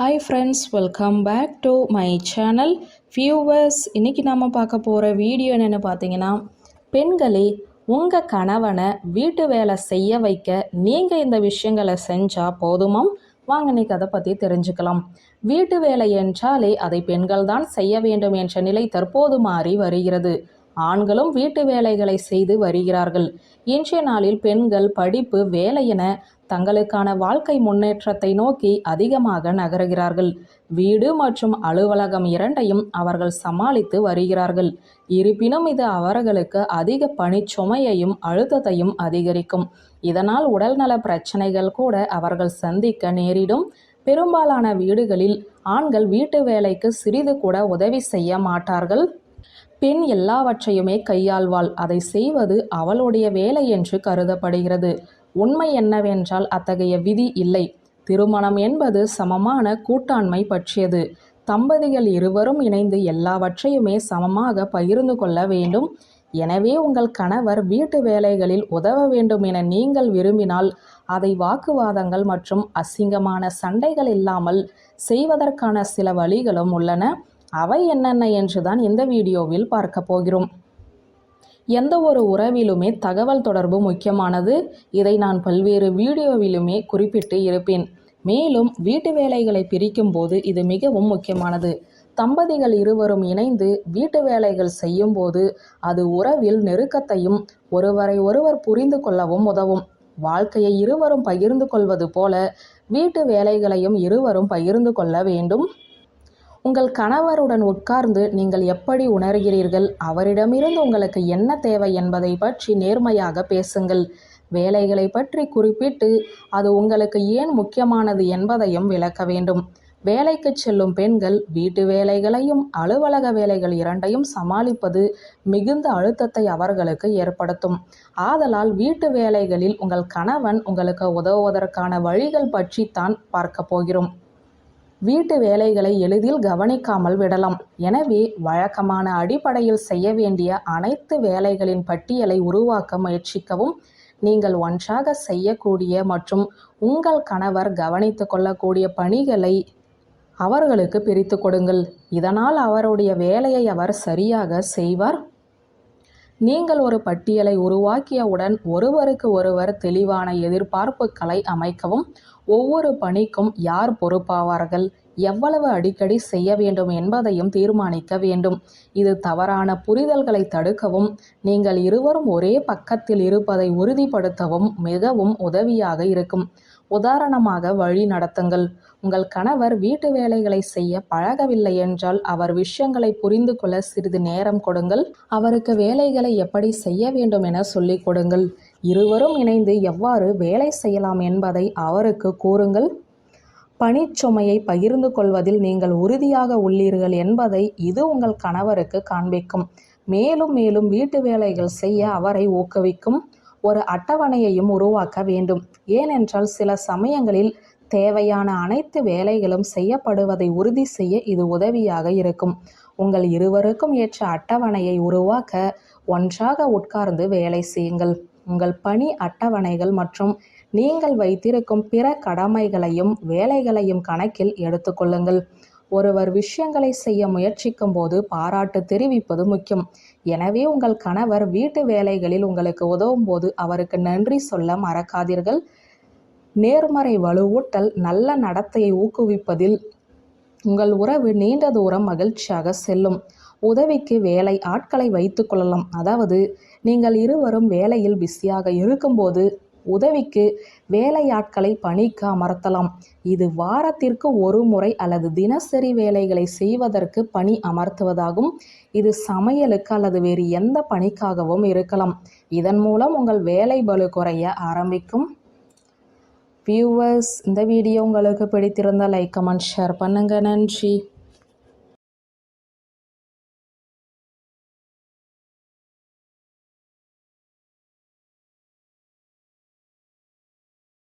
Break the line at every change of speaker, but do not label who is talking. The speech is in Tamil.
Hi friends welcome back to my channel viewers இன்றைக்கி நாம் பார்க்க போகிற வீடியோ என்னென்னு பார்த்தீங்கன்னா பெண்களே உங்கள் கணவனை வீட்டு வேலை செய்ய வைக்க நீங்கள் இந்த விஷயங்களை செஞ்சால் போதுமாம் வாங்க இன்னைக்கு அதை பற்றி தெரிஞ்சுக்கலாம். வீட்டு வேலை என்றாலே அதை பெண்கள் தான் செய்ய வேண்டும் என்ற நிலை தற்போது மாறி வருகிறது. ஆண்களும் வீட்டு வேலைகளை செய்து வருகிறார்கள். இன்றைய நாளில் பெண்கள் படிப்பு வேலை என தங்களுக்கான வாழ்க்கை முன்னேற்றத்தை நோக்கி அதிகமாக நகருகிறார்கள். வீடு மற்றும் அலுவலகம் இரண்டையும் அவர்கள் சமாளித்து வருகிறார்கள். இருப்பினும் இது அவர்களுக்கு அதிக பணிச்சுமையையும் அழுத்தத்தையும் அதிகரிக்கும். இதனால் உடல்நல பிரச்சனைகள் கூட அவர்கள் சந்திக்க நேரிடும். பெரும்பாலான வீடுகளில் ஆண்கள் வீட்டு வேலைக்கு சிறிது கூட உதவி செய்ய மாட்டார்கள். பெண் எல்லாவற்றையுமே கையாள்வாள். அதை செய்வது அவளுடைய வேலை என்று கருதப்படுகிறது. உண்மை என்னவென்றால் அத்தகைய விதி இல்லை. திருமணம் என்பது சமமான கூட்டாண்மை பற்றியது. தம்பதிகள் இருவரும் இணைந்து எல்லாவற்றையுமே சமமாக பகிர்ந்து கொள்ள வேண்டும். எனவே உங்கள் கணவர் வீட்டு வேலைகளில் உதவ வேண்டும் என நீங்கள் விரும்பினால் அதை வாக்குவாதங்கள் மற்றும் அசிங்கமான சண்டைகள் இல்லாமல் செய்வதற்கான சில வழிகளும் உள்ளன. அவை என்னென்ன என்றுதான் இந்த வீடியோவில் பார்க்க போகிறோம். எந்த ஒரு உறவிலுமே தகவல் தொடர்பு முக்கியமானது. இதை நான் பல்வேறு வீடியோவிலுமே குறிப்பிட்டு இருப்பேன். மேலும் வீட்டு வேலைகளை பிரிக்கும் போது இது மிகவும் முக்கியமானது. தம்பதிகள் இருவரும் இணைந்து வீட்டு வேலைகள் செய்யும் போது அது உறவில் நெருக்கத்தையும் ஒருவரை ஒருவர் புரிந்து கொள்ளவும் உதவும். வாழ்க்கையை இருவரும் பகிர்ந்து கொள்வது போல வீட்டு வேலைகளையும் இருவரும் பகிர்ந்து கொள்ள வேண்டும். உங்கள் கணவருடன் உட்கார்ந்து நீங்கள் எப்படி உணர்கிறீர்கள்? அவரிடமிருந்து உங்களுக்கு என்ன தேவை என்பதை பற்றி நேர்மையாக பேசுங்கள். வேலைகளை பற்றி குறிப்பிட்டு அது உங்களுக்கு ஏன் முக்கியமானது என்பதையும் விளக்க வேண்டும். வேலைக்கு செல்லும் பெண்கள் வீட்டு வேலைகளையும் அலுவலக வேலைகள் இரண்டையும் சமாளிப்பது மிகுந்த அழுத்தத்தை அவர்களுக்கு ஏற்படுத்தும். ஆதலால் வீட்டு வேலைகளில் உங்கள் கணவன் உங்களுக்கு உதவுவதற்கான வழிகள் பற்றி தான் பார்க்க போகிறோம். வீட்டு வேலைகளை எளிதில் கவனிக்காமல் விடலாம். எனவே வழக்கமான அடிப்படையில் செய்ய வேண்டிய அனைத்து வேலைகளின் பட்டியலை உருவாக்க முயற்சிக்கவும். நீங்கள் ஒன்றாக செய்யக்கூடிய மற்றும் உங்கள் கணவர் கவனித்து கொள்ளக்கூடிய பணிகளை அவர்களுக்கு பிரித்து கொடுங்கள். இதனால் அவருடைய வேலையை அவர் சரியாக செய்வார். நீங்கள் ஒரு பட்டியலை உருவாக்கியவுடன் ஒருவருக்கு ஒருவர் தெளிவான எதிர்பார்ப்புகளை அமைக்கவும் ஒவ்வொரு பணிக்கும் யார் பொறுப்பாவார்கள் எவ்வளவு அடிக்கடி செய்ய வேண்டும் என்பதையும் தீர்மானிக்க வேண்டும். இது தவறான புரிதல்களை தடுக்கவும் நீங்கள் இருவரும் ஒரே பக்கத்தில் இருப்பதை உறுதிப்படுத்தவும் மிகவும் உதவியாக இருக்கும். உதாரணமாக வழி நடத்துங்கள். உங்கள் கணவர் வீட்டு வேலைகளை செய்ய பழகவில்லை என்றால் அவர் விஷயங்களை புரிந்து கொள்ள சிறிது நேரம் கொடுங்கள். அவருக்கு வேலைகளை எப்படி செய்ய வேண்டும் என சொல்லிக் கொடுங்கள். இருவரும் இணைந்து எவ்வாறு வேலை செய்யலாம் என்பதை அவருக்கு கூறுங்கள். பணிச்சுமையை பகிர்ந்து கொள்வதில் நீங்கள் உறுதியாக உள்ளீர்கள் என்பதை இது உங்கள் கணவருக்கு காண்பிக்கும். மேலும் மேலும் வீட்டு வேலைகள் செய்ய அவரை ஊக்குவிக்கும். ஒரு அட்டவணையையும் உருவாக்க வேண்டும். ஏனென்றால் சில சமயங்களில் தேவையான அனைத்து வேலைகளும் செய்யப்படுவதை உறுதி செய்ய இது உதவியாக இருக்கும். உங்கள் இருவருக்கும் ஏற்ற அட்டவணையை உருவாக்க ஒன்றாக உட்கார்ந்து வேலை செய்யுங்கள். உங்கள் பணி அட்டவணைகள் மற்றும் நீங்கள் வைத்திருக்கும் பிற கடமைகளையும் வேலைகளையும் கணக்கில் எடுத்துக்கொள்ளுங்கள் ஒருவர் விஷயங்களை செய்ய முயற்சிக்கும் போது பாராட்டு தெரிவிப்பது முக்கியம். எனவே உங்கள் கணவர் வீட்டு வேலைகளில் உங்களுக்கு உதவும் போது அவருக்கு நன்றி சொல்ல மறக்காதீர்கள். நேர்மறை வலுவூட்டல் நல்ல நடத்தையை ஊக்குவிப்பதில் உங்கள் உறவு நீண்ட தூரம் மகிழ்ச்சியாக செல்லும். உதவிக்கு வேலை ஆட்களை வைத்துக்கொள்ளலாம் அதாவது நீங்கள் இருவரும் வேலையில் பிஸியாக இருக்கும்போது உதவிக்கு வேலையாட்களை பணிக்கு அமர்த்தலாம். இது வாரத்திற்கு ஒரு முறை அல்லது தினசரி வேலைகளை செய்வதற்கு பணி அமர்த்துவதாகும். இது சமையலுக்கு அல்லது வேறு எந்த பணிக்காகவும் இருக்கலாம். இதன் மூலம் உங்கள் வேலை பலு குறைய ஆரம்பிக்கும். வியூவர்ஸ் இந்த வீடியோ உங்களுக்கு பிடித்திருந்தால் லைக் கமெண்ட் ஷேர் பண்ணுங்கள் நன்றி.